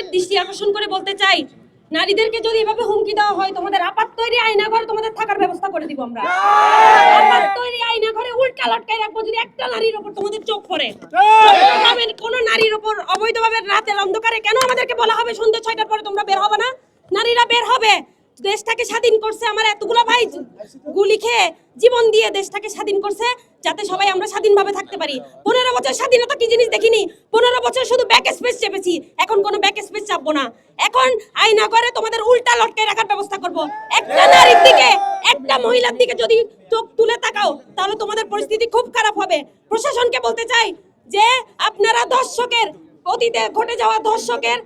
দৃষ্টি দৃষ্টি আকর্ষণ করে বলতে চাই, নারীদেরকে যদি এভাবে হুমকি দেওয়া হয়, তোমাদের আপাত তৈরি আয়না ঘরে তোমাদের থাকার ব্যবস্থা করে দিব আমরা। আপাত তৈরি আয়না ঘরে উল্টা লটকাই রাখব যদি একটা নারীর উপর তোমাদের চোখ পড়ে। কোন নারীর উপর অবৈধভাবে রাতের অন্ধকারে। কেন আমাদেরকে বলা হবে সন্ধ্যা ছয়টার পরে তোমরা বের হবে না? নারীরা বের হবে। দেশটাকে স্বাধীন করছে আমার এতগুলো ভাই গুলি খেয়ে জীবন দিয়ে দেশটাকে স্বাধীন করছে, যাতে সবাই আমরা স্বাধীনভাবে থাকতে পারি। পনেরো বছর স্বাধীনতা কি জিনিস দেখিনি? পনেরো বছর শুধু ব্যাক স্পেস চেপেছি, এখন কোনো ব্যাক স্পেস চাপবো না। এখন আইনা করে তোমাদের উল্টা লটকে রাখার ব্যবস্থা করব। একটা নারীর দিকে, একটা মহিলার দিকে যদি চোখ তুলে তাকাও, তাহলে তোমাদের পরিস্থিতি খুব খারাপ হবে। প্রশাসনকে বলতে চাই যে আপনারা দর্শকের, অতীতে ঘটে যাওয়া দর্শকের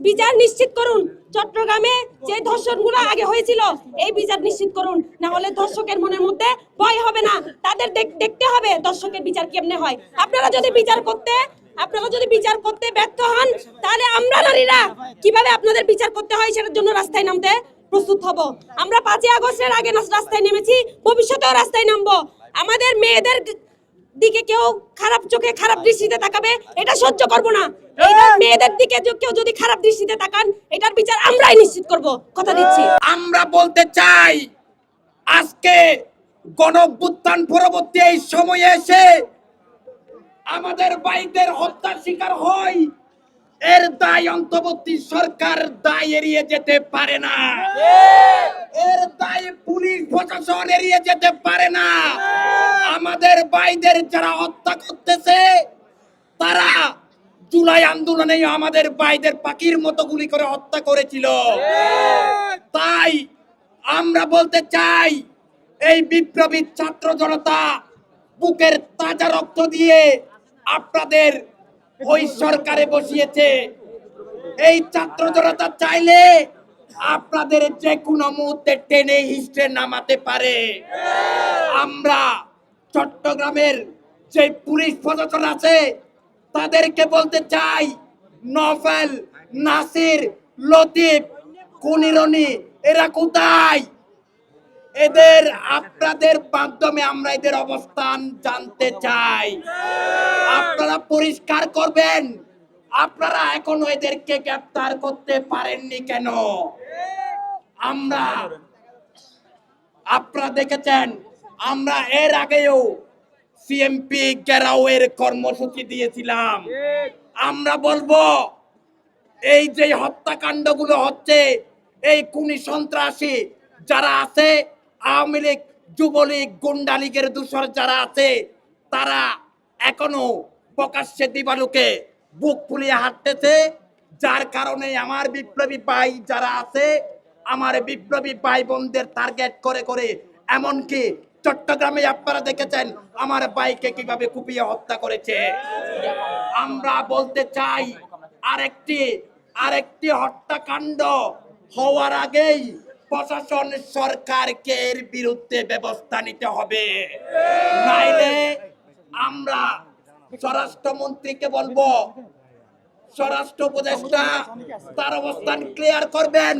বিচার নিশ্চিত করুন। চট্টগ্রামে যে ধর্ষণগুলো আগে হয়েছিল, এই বিচার নিশ্চিত করুন। না হলে দর্শকের মনের মধ্যে ভয় হবে না। তাদের দেখ- দেখতে হবে দর্শকের বিচার কেমনে হয়। আপনারা যদি বিচার করতে, আপনারা যদি বিচার করতে ব্যর্থ হন, তাহলে আমরা নারীরা কীভাবে আপনাদের বিচার করতে হয় সেটার জন্য রাস্তায় নামতে প্রস্তুত হব। আমরা পাঁচই আগস্টের আগে রাস্তায় নেমেছি, ভবিষ্যতেও রাস্তায় নামবো। আমাদের মেয়েদের দিকে কেউ খারাপ চোখে খারাপ দৃষ্টিতে তাকাবে এটা সহ্য করব না। মেয়েদের দিকে কেউ যদি খারাপ দৃষ্টিতে তাকান এটার বিচার আমরাই নিশ্চিত করব কথা দিচ্ছি। আমরা বলতে চাই আজকে গণভ্যুত্থান পরবর্তী এই সময়ে এসে আমাদের বাইদের হত্যার শিকার হয় এর দায় অন্তর্বর্তী সরকার দায় এড়িয়ে যেতে পারে না। এর দায় পুলিশ প্রশাসন এড়িয়ে যেতে পারে না। আমাদের বাইদের যারা হত্যা করতেছে, তারা জুলাই আন্দোলনে আমাদের বাইদের পাখির মতো গুলি করে হত্যা করেছিল। তাই আমরা বলতে চাই, এই বিপ্লবী ছাত্র জনতা বুকের তাজা রক্ত দিয়ে আপনাদের ওই সরকারে বসিয়েছে। এই ছাত্র জনতা চাইলে আপনাদের যে কোনো মুহূর্তে টেনে হিস্ট্রে নামাতে পারে। আমরা চট্টগ্রামের যে পুলিশ প্রশাসন আছে, তাদেরকে বলতে চাই, নফেল, নাসির, লতিফ, কুনিরনি, এরা কোথায়? এদের, আপনাদের মাধ্যমে আমরা এদের অবস্থান জানতে চাই। আপনারা পরিষ্কার করবেন। আপনারা এখনও এদেরকে গ্রেপ্তার করতে পারেননি কেন? আমরা, আপনারা দেখেছেন আমরা এর আগেও সিএমপি গেরাওয়ের কর্মসূচি দিয়েছিলাম। আমরা বলব এই যে হত্যাকাণ্ডগুলো হচ্ছে এই কুনি সন্ত্রাসী যারা আছে আওয়ামী লীগ যুবলীগ গুন্ডা লীগের দূষর যারা আছে তারা এখনও প্রকাশ্যে দিবালুকে বুক ফুলিয়ে হাঁটতেছে। যার কারণে আমার বিপ্লবী ভাই যারা আছে আমার বিপ্লবী ভাই বোনদের টার্গেট করে করে এমনকি চট্টগ্রামে আপনারা দেখেছেন, আমার বাইকে কীভাবে কুপিয়ে হত্যা করেছে। আমরা বলতে চাই, আরেকটি আরেকটি হত্যাকাণ্ড হওয়ার আগেই প্রশাসন সরকারকে এর বিরুদ্ধে ব্যবস্থা নিতে হবে। নাইলে আমরা স্বরাষ্ট্রমন্ত্রীকে বলব, স্বরাষ্ট্র উপদেষ্টা, তার অবস্থান ক্লিয়ার করবেন।